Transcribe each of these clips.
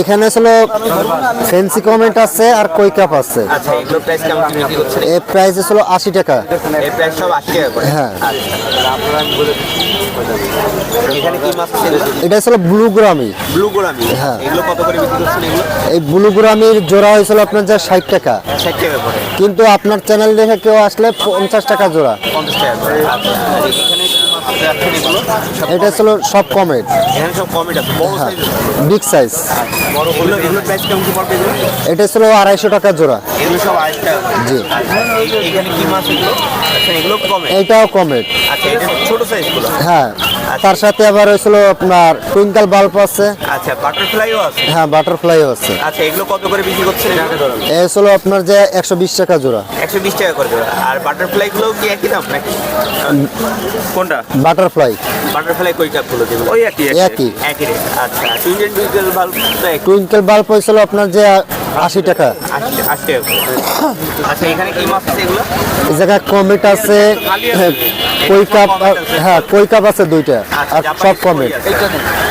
এখানে আসলে fancy comment আছে আর কই কাপ আছে। আচ্ছা এগুলো প্রাইস ছিল আশি টাকা। হ্যাঁ। এগুলো এটা ছিল ব্লু গ্রামি ব্লু গোলামি হ্যাঁ। এই ব্লু গ্রামির জোড়া হয়েছিল আপনার যা ষাট টাকা। কিন্তু আপনার চ্যানেল দেখে কেউ আসলে পঞ্চাশ টাকা জোড়া। পঞ্চাশ টাকা আচ্ছা এটা হলো সব কমেট এখানে সব কমেট আছে বড় সাইজ বিগ সাইজ বড় এগুলো এগুলো প্রাইস কেমন কি পড়বে এটা হলো আড়াইশো টাকা জোড়া। এগুলো সব টাকা জি। আচ্ছা এখানে কি মাছ এগুলো? এটাও এগুলো কমে এইটাও কমেট আচ্ছা এটা ছোট সাইজগুলো হ্যাঁ। তার সাথে আবার হয়েছিল আপনার টুইঙ্কেল বাল্ব আছে। আচ্ছা বাটারফ্লাইও আছে? হ্যাঁ বাটারফ্লাইও আছে। আচ্ছা এগুলো কত করে বিক্রি করছেন? এ ছিল আপনার যে একশো বিশ টাকা জোড়া। একশো বিশ টাকা করে জোড়া। আর বাটারফ্লাই গুলো কি একই দাম নাকি? কোনটা? বাটারফ্লাই। বাটারফ্লাই কই কাপগুলো যেগুলো। ওই একই একই। একই। রেট আচ্ছা টুইন্টেন টুইন্টেল বাল্বটা টুইঙ্কেল বাল্ব হয়েছিল আপনার যে আশি টাকা। আশি আশি টাকা আচ্ছা এখানে কি মাছ আছে এগুলো? এই জায়গায় কমেট আছে। কই কাপ হ্যাঁ কই কাপ আছে দুইটা। আচ্ছা আর সব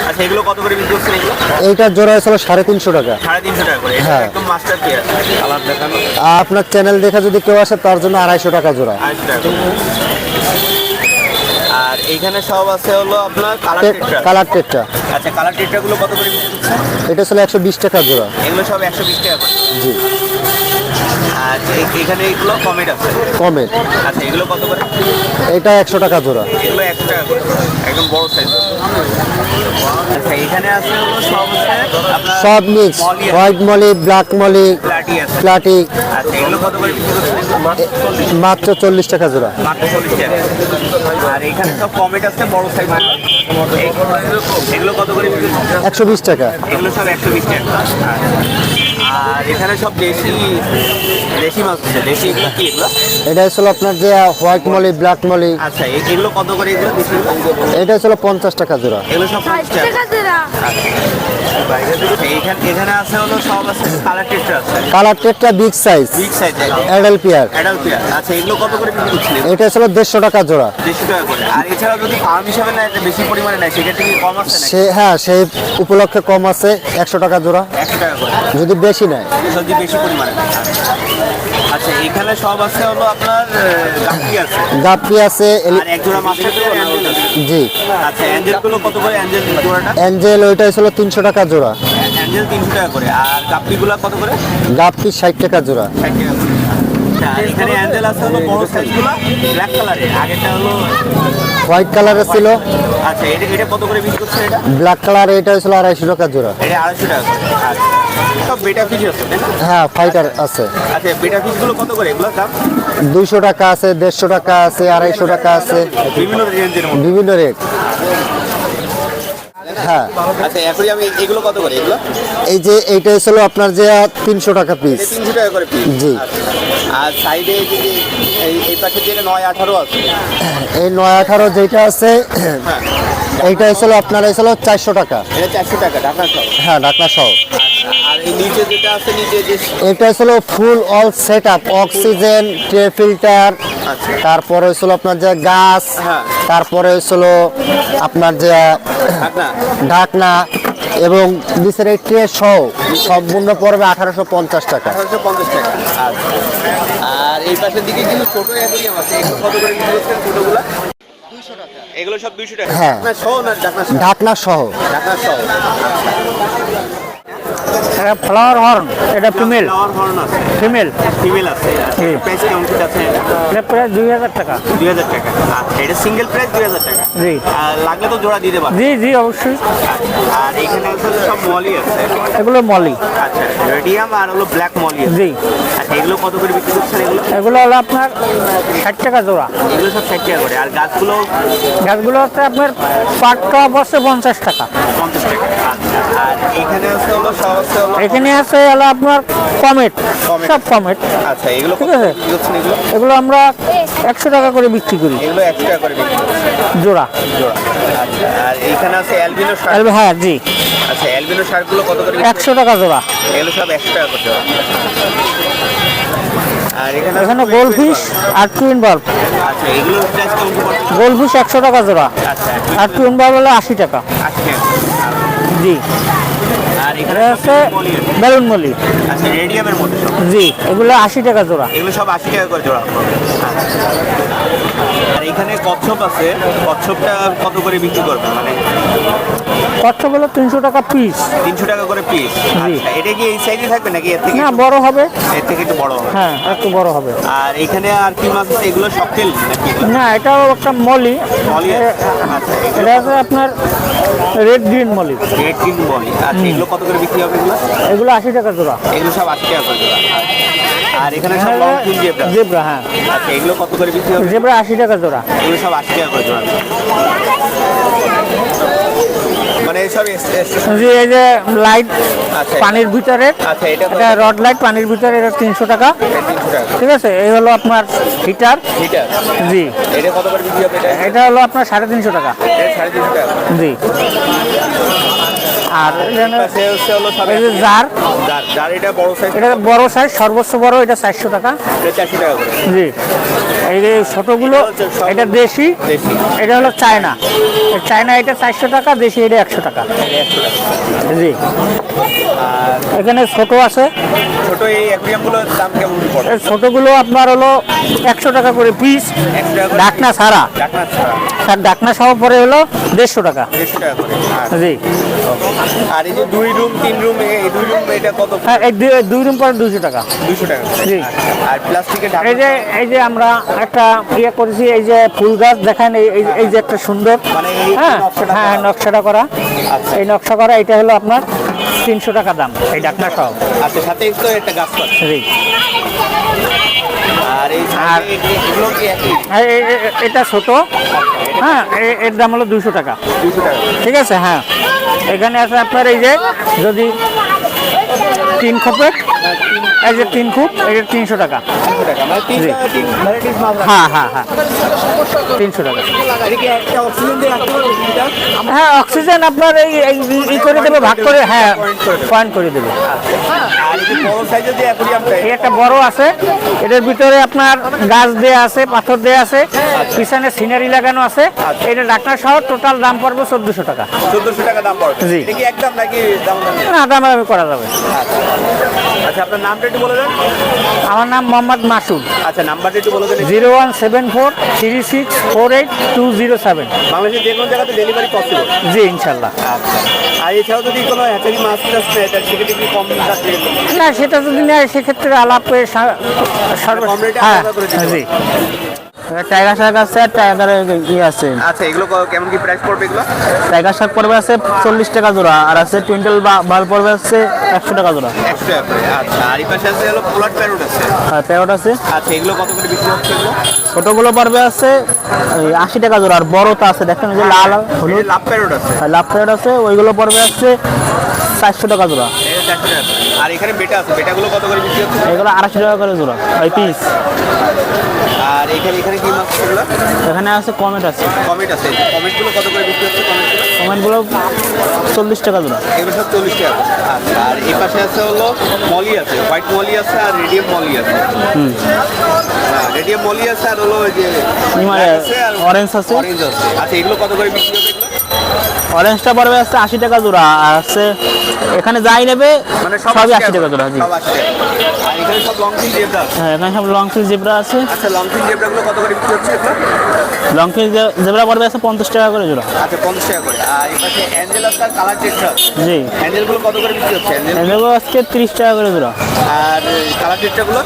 আচ্ছা এগুলো কত করে বিক্রি করছেন এগুলো? এইটার জোড়া হয়েছিল সাড়ে তিনশো টাকা। সাড়ে তিনশো টাকা করে হ্যাঁ। একদম মাস্টার পেয়ার কালার দেখানো। আর আপনার চ্যানেল দেখে যদি কেউ আসে তার জন্য আড়াইশো টাকা জোড়া। আর এইখানে সব আছে হলো আপনার কালার টেট্রা কালার টেটটা আচ্ছা কালার টেট্রা গুলো কত করে এটা ছিল একশো বিশ টাকা জোড়া। এগুলো সব একশো বিশ টাকা জি। আর এখানে এগুলো কমেট আছে? কমেট আচ্ছা এগুলো কত করে? এটা একশো টাকা জোড়া। এগুলো একশো টাকা করে। একদম বড় সাইজ আচ্ছা এখানে আছে সব সব mix white molly black molly platy আচ্ছা এগুলো কত করে মাত্র চল্লিশ। টাকা জোড়া। মাত্র চল্লিশ টাকা। আর এখানে সব কমেট আছে বড় সাইজ এগুলো কত করে একশো বিশ টাকা। এগুলো সব একশো বিশ টাকা। আর এখানে সব দেশি দেশি মাছ আছে দেশি কি এগুলো? এটা আপনার যে হোয়াইট মলি ব্ল্যাক মলি। আচ্ছা এগুলো কত করে এগুলো দেশি এটা পঞ্চাশ টাকা জোড়া। এগুলো সব পঞ্চাশ? টাকা এখানে এখানে আছে হলো সব আছে কালার টেস্ট আছে। Colour টেটটা big size big size adult pair adult pair আচ্ছা এগুলো কত করে বিক্রি করছিলেন এটা দেড়শো টাকা জোড়া। দেড়শো টাকা করে। আর এছাড়াও যদি ফার্ম হিসাবে নেয় বেশি পরিমাণে নেয় সেক্ষেত্রে কি কম আসছে সে হ্যাঁ সেই উপলক্ষে কম আছে একশো টাকা জোড়া। একশো টাকা করে। যদি বেশি নেয়। যদি বেশি পরিমাণে। আচ্ছা এখানে সব আছে হলো আপনার গাপি আছে। গাপ্পি আছে আর এক জোড়া অ্যাঞ্জেল আছে। জি। আচ্ছা অ্যাঞ্জেলগুলো কত করে অ্যাঞ্জেল জোড়াটা? অ্যাঞ্জেল ওইটা ছিল তিনশো টাকা জোড়া। অ্যাঞ্জেল তিনশো টাকা করে। আর গাপ্পিগুলো কত করে? গাপ্পি ষাট টাকা জোড়া। ষাট টাকা করে। আচ্ছা, আর এখানে অ্যাঞ্জেল আছে হলো বড় সাইজগুলো ব্ল্যাক কালারের আগেরটা হলো হোয়াইট কালারের ছিল। আচ্ছা এটা এটা কত করে বিক্রি করছে এটা? ব্ল্যাক কালার এটা ছিল আড়াইশো টাকা জোড়া। এটা আড়াইশো টাকা আচ্ছা সব বেটা ফিশ আছে হ্যাঁ ফাইটার আছে। আচ্ছা বেটা ফিশগুলো কত করে? এগুলো দাম? দুইশো টাকা আছে দেড়শো টাকা আছে আড়াইশো টাকা আছে। বিভিন্ন রেঞ্জের বিভিন্ন রেট হ্যাঁ। আচ্ছা এখনই এগুলো কত করে এগুলো? এই যে এইটা ছিল আপনার যে তিনশো টাকা পিস এটা তিনশো টাকা করে পিস জি। আর সাইডে যে যে এই এই পাশে যে নয় আঠারো আছে? এই যেটা আছে হ্যাঁ। এইটা আপনার চারশো টাকা। এটা চারশো টাকা ঢাকা সহ? হ্যাঁ ঢাকনা সহ। নিচে যেটা আছে নিচে যে এটা ছিল full all set up oxygen tray filter. তারপরে হয়েছিল আপনার যে গাছ হ্যাঁ। তারপরে হয়েছিল আপনার যে ঢাকনা। এবং নিচের এই ট্রে সহ সম্পূর্ণ পড়বে আঠারোশো পঞ্চাশ টাকা। টাকা। আচ্ছা। আর এই পাশের দিকে কিন্তু ছোট আছে। এগুলো কত করে ছোটগুলা এগুলো সব দুইশো টাকা? হ্যাঁ। ঢাকনা সহ না ঢাকনা সহ? ঢাকনা সহ। ঢাকনা সহ। এটা ফ্লাওয়ার হর্ন এটা ফিমেল ফ্লাওয়ার হর্ন আছে। ফিমেল ফিমেল আছে জি। প্রাইস কেমন কি আছে? এটা এটা প্রায় দুই হাজার টাকা। দুই হাজার টাকা। আচ্ছা এটা সিঙ্গেল প্রাইস দুই হাজার টাকা। জি। লাগলে তো জোড়া দিতে পারবে জি জি অবশ্যই। আর এখানে আছে সব মলি আছে। এগুলো মলি আচ্ছা রেডিয়াম আর হলো ব্ল্যাক মলি জি। আচ্ছা এগুলো কত করে বিক্রি করছেন এগুলো? এগুলো হলো আপনার ষাট টাকা জোড়া। এগুলো সব ষাট টাকা করে। আর গাছগুলো? গাছগুলো হচ্ছে আপনার পাটটা বসে পঞ্চাশ টাকা। পঞ্চাশ টাকা। আচ্ছা আর এখানে আছে হলো এখানে আছে হলো আপনার কমেট। সব কমেট। আচ্ছা এগুলো ঠিক আছে। এগুলো? এগুলো আমরা একশো টাকা করে বিক্রি করি। এগুলো একশো টাকা করে বিক্রি জোড়া। জোড়া। আচ্ছা আর এইখানে আছে অ্যালবিনো শার্ট? হ্যাঁ জি। আচ্ছা অ্যালবিনো শার্টগুলো কত করে একশো টাকা জোড়া। এগুলো সব একশো টাকা করে জোড়া। আর এখানে এখানে গোলফিশ। আর টুইন বাল্ব আচ্ছা এগুলোর প্রাইস কেমন গোলফিশ একশো টাকা জোড়া। আচ্ছা আর টুইন বাল্ব হলো আশি টাকা। জি। আর এখানে হচ্ছে বেলুন মলি আচ্ছা রেডিয়ামের মধ্যে জি। এগুলো আশি টাকা জোড়া। এগুলো সব আশি টাকা করে জোড়া। আর এখানে কচ্ছপ আছে। কচ্ছপটা কত করে বিক্রি করবে? মানে কচ্ছপগুলো তিনশো টাকা পিস তিনশো টাকা করে পিস আচ্ছা এটা কি এই সাইজে থাকবে নাকি এর থেকে না বড় হবে। এর থেকে একটু বড় হবে? হ্যাঁ একটু বড় হবে। আর এখানে আর কি মাছ আছে? এগুলো সব তেল নাকি? না এটাও একটা মলি। মলি আচ্ছা এটা আছে আপনার red green molly. Red king বলি আচ্ছা এগুলো কত করে বিক্রি হবে এগুলো? এগুলো আশি টাকা জোড়া। এগুলো সব আশি টাকা করে জোড়া। আর এখানে সব লং জেব্রা জেব্রা হ্যাঁ। আচ্ছা এগুলো কত করে বিক্রি হবে? জেব্রা আশি টাকা জোড়া। এগুলো সব আশি টাকা করে জোড়া। মানে সব জি এই যে লাইট আচ্ছা। পানির ভিতরে আচ্ছা এটা রড লাইট পানির ভিতরে এটা তিনশো টাকা। তিনশো টাকা। ঠিক আছে? এই হলো আপনার হিটার জি। এটা কত করে বিক্রি হবে এটা? এটা হলো আপনার টাকা। জি। আর জার। জার এটা বড় সাইজ এটা বড় সাইজ সর্বোচ্চ বড় এটা চারশো টাকা। চারশো টাকা করে। জি। এই যে ছোটগুলো এটা দেশি এটা হলো চায়না। চায়না এটা চারশো টাকা দেশি এটা একশো টাকা। জি। এখানে ছোট আছে। ছোট এই অ্যাকুরিয়ামগুলোর দাম কেমন পড়ে? ছোটগুলো আপনার হলো একশো টাকা করে পিস ডাকনা ছাড়া। ছাড়া। আর ডাকনা সহ পরে হলো দেড়শো টাকা। দেড়শো টাকা করে জি। আর এই যে দুই রুম তিন রুম এই দুই রুম এটা কত? হ্যাঁ এই দুই- দুই রুম পরে দুশো টাকা। দুশো টাকা জি। আর প্লাস্টিকের এই যে এই যে আমরা একটা ইয়ে করেছি এই যে ফুল গাছ দেখেন এই যে একটা সুন্দর হ্যাঁ হ্যাঁ নকশাটা করা। আচ্ছা। এই নকশা করা এটা হলো আপনার তিনশো টাকা দাম এই ডাকনা সহ আচ্ছা সাথে তো একটা গাছ জি। আর এ- এটা ছোট। হ্যাঁ এর দাম হলো দুশো টাকা। ঠিক আছে হ্যাঁ। এখানে আছে আপনার এই যে যদি তিন খোপের এই যে তিন খুপ এটা তিনশো টাকা। হ্যাঁ হ্যাঁ হ্যাঁ। তিনশো টাকা। হ্যাঁ অক্সিজেন আপনার এই ই করে দেবে ভাগ করে হ্যাঁ পয়েন্ট করে দেবে। এই একটা বড় আছে এটার ভিতরে আপনার গাছ দেয়া আছে পাথর দেয়া আছে পিছনে সিনারি লাগানো আছে এটা ডাক্তার সহ টোটাল দাম পড়বে চোদ্দশো টাকা। চোদ্দশো টাকা দাম পড়ে জি। একদম নাকি দাম দাম? না করা যাবে আচ্ছা আপনার নামটা একটু বলে দেন। আমার নাম মোহাম্মদ মাসুদ। আচ্ছা নাম্বারটা একটু বলে দেন। Zero one seven four three six four eight two zero seven. বাংলাদেশের যে কোনো জায়গাতে ডেলিভারি পসিবল জি ইনশাল্লাহ। আচ্ছা। আর এছাড়াও যদি কোনো হ্যাচারি মাছ টাছ নেয় তার সেক্ষেত্রে কি কম না সেটা যদি নেয় সেক্ষেত্রে আলাপে সা- সর্ব হ্যাঁ করে জি। টাইগার শাক আছে আর টাইগারের ইয়ে আছে। আচ্ছা এগুলো কেমন কি প্রাইস পড়বে এগুলো? টাইগার শাক পড়বে আছে চল্লিশ টাকা জোড়া আর আছে টুইন্টাল বাল পড়বে আছে একশো টাকা জোড়া। একশো টাকা আচ্ছা আর এই পাশে আছে হলো পোলার প্যারোট আছে। আর প্যারট আছে। আচ্ছা এগুলো কত করে বিক্রি হচ্ছে এগুলো? ছোটগুলো পড়বে আছে আশি টাকা জোড়া আর বড়টা আছে দেখেন যে লাল হলুদ। লাভ প্যারোট আছে। আর লাভ প্যারট আছে ওইগুলো পড়বে আছে চারশো টাকা জোড়া। আর এখানে বেটা আছে বেটাগুলো কত করে বিক্রি হচ্ছে? এগুলো আড়াইশো টাকা করে জোড়া পিস এখানে কি মাছ এগুলো? এখানে আছে কমেট আছে। কমেট আছে। কমেটগুলো কত করে বিক্রি হচ্ছে কমেটগুলো? কমেটগুলো চল্লিশ টাকা জোড়া। এগুলো সব চল্লিশ টাকা আচ্ছা আর এই পাশে আছে হলো মলি আছে। হোয়াইট মলি আছে আর রেডিয়াম মলি আছে। হুম। রেডিয়াম মলি আছে আর হলো ওই যে হিমালয়, আছে আর অরেঞ্জ আছে। অরেঞ্জ আছে। আচ্ছা এগুলো কত করে বিক্রি হবে অরেঞ্জটা পড়বে আছে আশি টাকা জোড়া আর আছে এখানে যাই নেবে মানে সবই আশি টাকা জোড়া জি। এখানে সব লং ফিল জেব্রা হ্যাঁ এখানে সব লং ফিল জেব্রা আছে। আচ্ছা লং ফিল জেব্রাগুলো কত করে বিক্রি হচ্ছে এগুলো? লং ফিল জেব্রা পড়বে আছে পঞ্চাশ টাকা করে জোড়া। আচ্ছা পঞ্চাশ টাকা করে। আর অ্যাঞ্জেল কালার টেট্রা জি। অ্যাঞ্জেলগুলো কত করে বিক্রি হচ্ছে? অ্যাঞ্জেল এগুলো আজকে তিরিশ টাকা করে জোড়া। আর কালার টেট্রাগুলো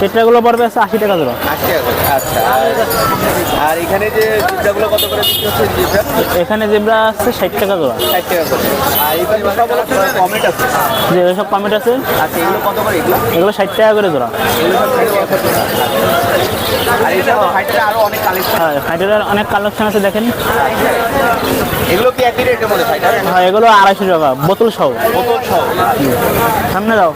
চেট্রাগুলো পড়বে আছে আশি টাকা জোড়া আশি টাকা আচ্ছা। আর- এখানে যে জিব্রাগুলো কত করে বিক্রি হচ্ছে জিব্রা এখানে জেব্রা আছে ষাট টাকা জোড়া ষাট টাকা করে। আর সব কমেট আছে? যে সব কমেট আছে। আচ্ছা এগুলো কত করে এগুলো? এগুলো ষাট টাকা করে জোড়া আর এটা আরও অনেক কালেকশন হ্যাঁ অনেক কালেকশন আছে দেখেন। এগুলো কি একই রেটের মধ্যে ফাইটার হ্যাঁ এগুলো আড়াইশো টাকা বোতল সহ। বোতল সহ। সামনে দাও।